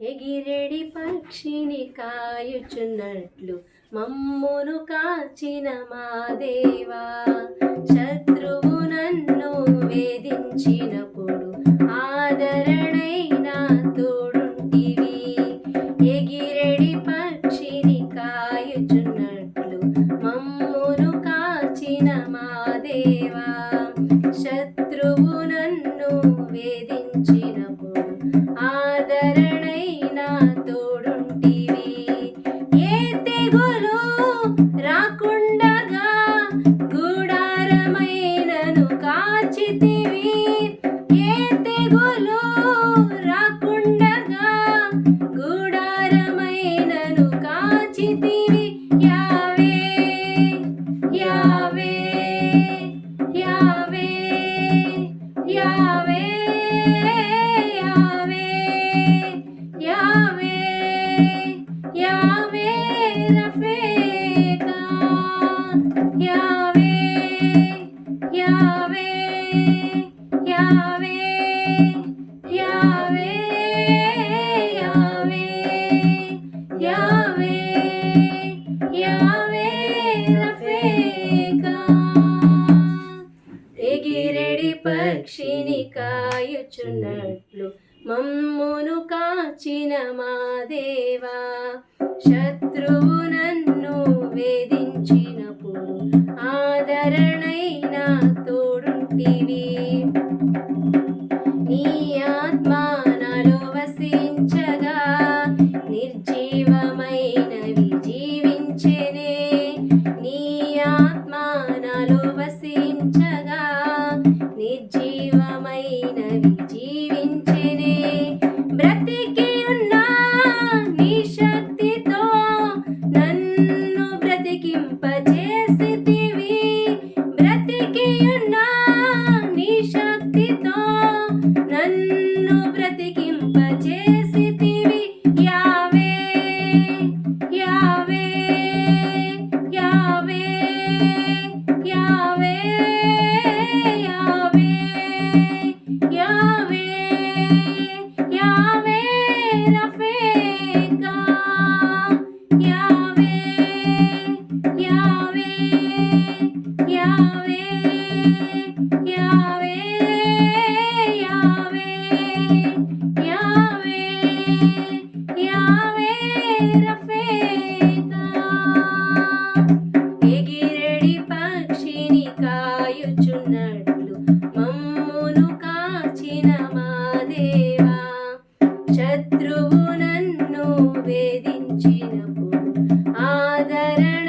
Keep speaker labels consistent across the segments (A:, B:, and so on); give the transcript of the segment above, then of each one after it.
A: ఎగిరెడి పక్షిని కాయుచున్నట్లు మమ్మును కాచిన మా దేవా. శత్రువు నన్ను వేధించినప్పుడు ఆదరణైన తోడుంటివి. ఎగిరెడి పక్షిని కాయుచున్నట్లు మమ్మును కాచిన మా దేవా. శత్రువు నన్ను వేధించినప్పుడు తెగులు రాకుండగా గుడారమైనను కాచితివి. ఏ తెగులు యావే యావే యావే యావే యావే యావే ఎగిరెడి పక్షిని కాయుచున్నట్లు మమ్మును కాచిన మా దేవా. శత్రువు నన్ను వేధించి నాలో నిర్జీవమైనవి జీవించెనే. నీ ఆత్మ నాలో వసించగా శత్రువు నన్ను వేధించినప్పుడు ఆదరణ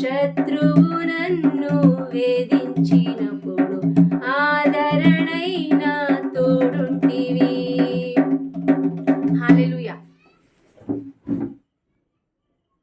A: శత్రువు నన్ను వేధించినప్పుడు ఆదరణై